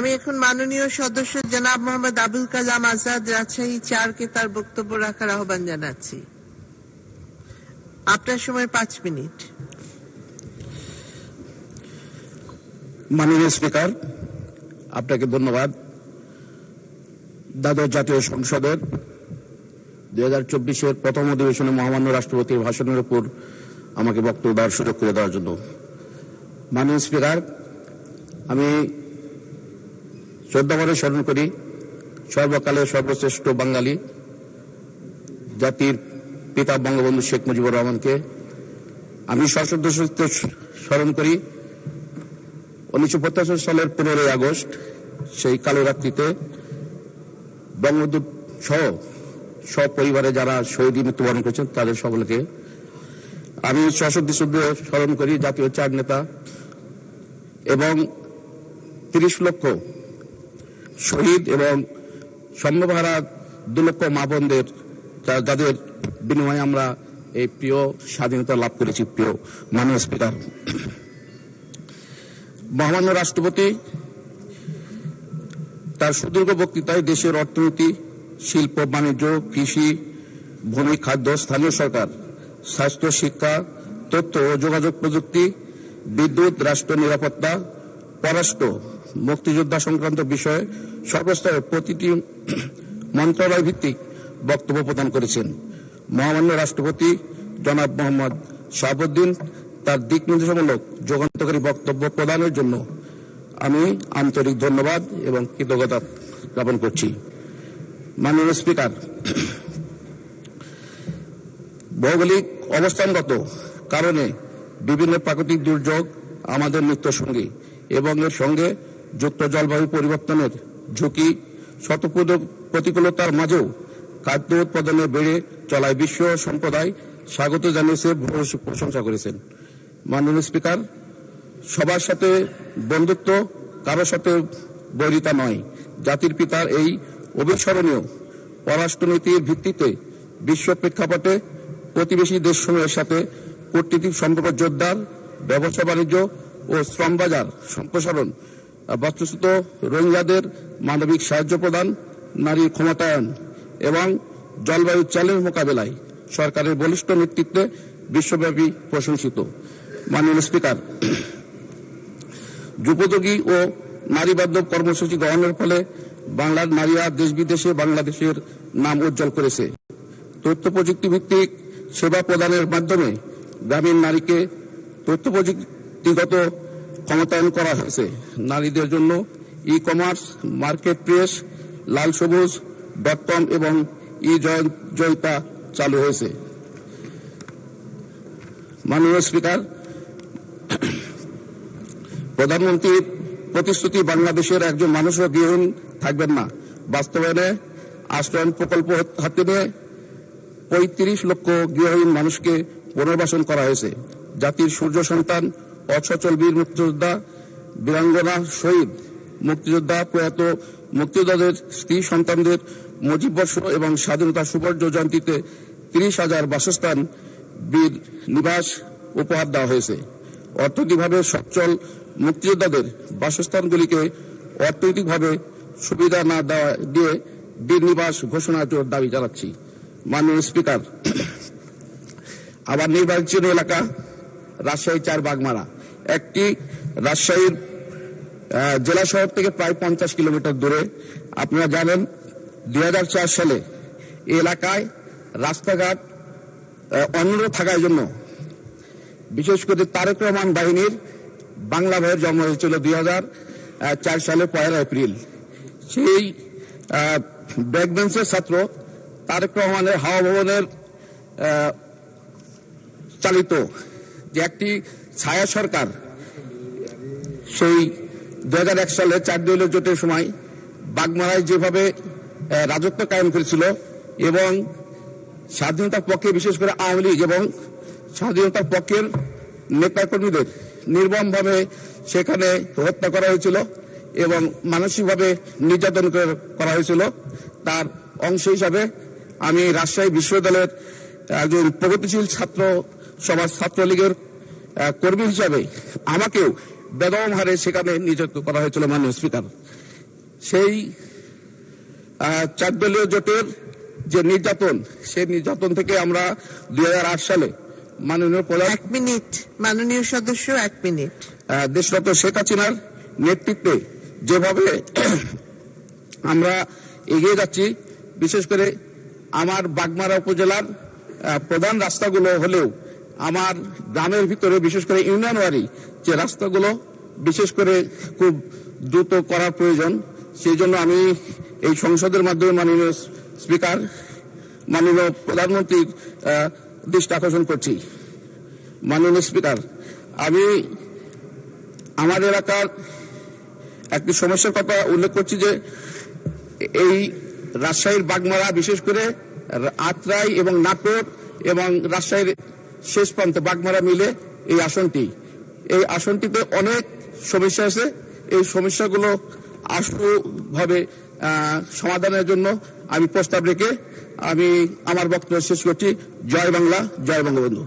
আমি এখন মাননীয় সদস্য জনাব মোহাম্মদ আবুল কালাম আজাদ রাজশাহী চারকে তার বক্তব্য রাখার আহ্বান জানাচ্ছি। আপনার সময় পাঁচ মিনিট। মাননীয় স্পিকার, আপনাকে ধন্যবাদ। দ্বাদশ জাতীয় সংসদের দুই হাজার চব্বিশের প্রথম অধিবেশনে মহামান্য রাষ্ট্রপতির ভাষণের উপর আমাকে বক্তব্য দেওয়ার সুযোগ করে দেওয়ার জন্য। মাননীয় স্পিকার, আমি শ্রদ্ধাভরে স্মরণ করি, সর্বকালের সর্বশ্রেষ্ঠ বাঙালি, জাতির পিতা বঙ্গবন্ধু শেখ মুজিবুর রহমানকে আমি সহিত স্মরণ করি। উনিশশো পঁচাশি সালের পনেরোই আগস্ট, সেই কালো রাত্রিতে বঙ্গবন্ধু সহ সপরিবারে যারা শহীদী মৃত্যুবরণ করেছেন, তাদের সকলকে আমি সশব্দী শুদ্ধ স্মরণ করি, জাতীয় চার নেতা এবং তিরিশ লক্ষ শহীদ এবং সম্ভবহারা দু লক্ষ মা বোনদের যাদের বিনিময়ে আমরা এই প্রিয় স্বাধীনতা লাভ করেছি, প্রিয় মাননীয় স্পিকার। মহামান্য রাষ্ট্রপতি, তার সুদীর্ঘ বক্তৃতায় দেশের অর্থনীতি, শিল্প, বাণিজ্য, কৃষি, ভূমি, খাদ্য, স্থানীয় সরকার, স্বাস্থ্য, শিক্ষা, তথ্য ও যোগাযোগ প্রযুক্তি, বিদ্যুৎ, রাষ্ট্র নিরাপত্তা, পররাষ্ট্র মুক্তিযোদ্ধা সংক্রান্ত বিষয়ে সর্বস্তরে প্রতিটি মন্ত্রণালয় ভিত্তিক বক্তব্য প্রদান করেছেন। মহামান্য রাষ্ট্রপতি জনাব মোহাম্মদ শাহাবুদ্দিন তার দিক নির্দেশমূলক যুগান্তকারী বক্তব্য প্রদানের জন্য আমি আন্তরিক ধন্যবাদ এবং কৃতজ্ঞতা জ্ঞাপন করছি। মাননীয় স্পিকার, ভৌগোলিক অবস্থানগত কারণে বিভিন্ন প্রাকৃতিক দুর্যোগ আমাদের নিত্য সঙ্গী এবং এর সঙ্গে যুক্ত জলবায়ু পরিবর্তনের ঝুঁকি শতপূর্ণ প্রতিকূলতার মাঝেও খাদ্য উৎপাদনে বেড়ে চলায় বিশ্ব সম্প্রদায় স্বাগত জানিয়েছে প্রশংসা করেছেন। মাননীয় স্পিকার, সবার সাথে বন্ধুত্ব কারোর সাথে বৈরিতা নয়। জাতির পিতার এই অবিস্মরণীয় পররাষ্ট্রনীতির ভিত্তিতে বিশ্ব প্রেক্ষাপটে প্রতিবেশী দেশসমূহের সাথে কূটনীতিক সম্পর্ক জোরদার ব্যবসা বাণিজ্য ও শ্রম বাজার সম্প্রসারণ বস্তুস্থ রোহিঙ্গাদের মানবিক সাহায্য প্রদান নারীর ক্ষমতায়ন এবং জলবায়ু চ্যালেঞ্জ মোকাবেলায় সরকারের বলিষ্ঠ নেতৃত্বে বিশ্বব্যাপী প্রশংসিত। মাননীয় স্পিকার যুপোযোগী ও নারী বান্ধব কর্মসূচি গ্রহণের ফলে বাংলার নারীরা দেশ বিদেশে বাংলাদেশের নাম উজ্জ্বল করেছে। তথ্য প্রযুক্তি ভিত্তিক সেবা প্রদানের মাধ্যমে গ্রামীণ নারীকে তথ্য প্রযুক্তিগত ক্ষমতায়ন করা হয়েছে। নারীদের জন্য e commerce marketplace Lal Sabuj dot com এবং ই জয়- জয়িতা চালু হয়েছে। মাননীয় স্পিকার প্রধানমন্ত্রীর প্রতিশ্রুতি বাংলাদেশের একজন মানুষও গৃহহীন থাকবেন না। বাস্তবায়নে আশ্রয়ন প্রকল্প হাতে নিয়ে পঁয়ত্রিশ লক্ষ গৃহহীন মানুষকে পুনর্বাসন করা হয়েছে। জাতির সূর্য সন্তান অসচল বীর মুক্তিযোদ্ধা বীরাঙ্গনা শহীদ মুক্তিযোদ্ধা প্রয়াত মুক্তিযোদ্ধাদের স্ত্রী সন্তানদের মুজিব বর্ষ এবং স্বাধীনতা সুবর্ণ জয়ন্তীতে তিরিশ হাজার বাসস্থান বীর নিবাস উপহার দেওয়া হয়েছে। অর্থনৈতিকভাবে সচ্ছল মুক্তিযোদ্ধাদের বাসস্থানগুলিকে অর্থনৈতিকভাবে সুবিধা না দেওয়া দিয়ে বীর নিবাস ঘোষণার দাবি জানাচ্ছি। মাননীয় স্পিকার, আবার নির্বাচিত এলাকা, রাজশাহী চার বাগমারা। একটি রাজশাহীর জেলা শহর থেকে প্রায় পঞ্চাশ কিলোমিটার দূরে। আপনারা জানেন, দুই হাজার চার সালে এলাকায় রাস্তাঘাট অনুরোধ থাকার জন্য বিশেষ করে তারেক রহমান বাহিনীর বাংলা ভাইয়ের জন্ম হয়েছিল দুই চার সালে পয়লা এপ্রিল। সেই ব্যাকবেঞ্চের ছাত্র তারেক রহমানের হাওয়া ভবনের চালিত যে একটি ছায়া সরকার, সেই দু হাজার এক সালে চার দলীয় জোটের সময় বাগমারায় যেভাবে রাজত্ব কায়েম করেছিল এবং স্বাধীনতার পক্ষে, বিশেষ করে আওয়ামী লীগ এবং স্বাধীনতার পক্ষের নেতাকর্মীদের নির্মমভাবে সেখানে হত্যা করা হয়েছিল এবং মানসিকভাবে নির্যাতন করা হয়েছিল। তার অংশ হিসাবে আমি রাজশাহী বিশ্ববিদ্যালয়ের একজন প্রগতিশীল ছাত্র সমাজ ছাত্রলীগের কর্মী হিসাবে আমাকেও বেদম হারে সেখানে নিযুক্ত করা হয়েছিল মাননীয় স্পিকার। সেই আহ, চার দলীয় জোটের যে নির্যাতন সেই নির্যাতন থেকে আমরা দুই হাজার আট সালে মাননীয় প্রধান এক মিনিট। মাননীয় সদস্য এক মিনিট। দেশরত শেখ হাসিনার নেতৃত্বে যেভাবে আমরা এগিয়ে যাচ্ছি বিশেষ করে আমার বাগমারা উপজেলার প্রধান রাস্তাগুলো হলেও আমার গ্রামের ভিতরে, বিশেষ করে ইউনিয়ন ওয়ারি, যে রাস্তাগুলো, বিশেষ করে খুব দ্রুত করার প্রয়োজন, সেই জন্য আমি এই সংসদের মাধ্যমে মাননীয় স্পিকার, মাননীয় প্রধানমন্ত্রীর দৃষ্টি আকর্ষণ করছি। মাননীয় স্পিকার, আমি আমার এলাকার একটি সমস্যার কথা উল্লেখ করছি যে, এই রাজশাহীর বাগমারা, বিশেষ করে আত্রাই এবং নাটোর এবং রাজশাহীর শেষ প্রান্তে বাগমারা মিলে এই আসনটি। এই আসনটিতে অনেক সমস্যা আছে। এই সমস্যাগুলো আশুভাবে সমাধানের জন্য আমি প্রস্তাব রেখে আমি আমার বক্তব্য শেষ করছি। জয় বাংলা, জয় বঙ্গবন্ধু।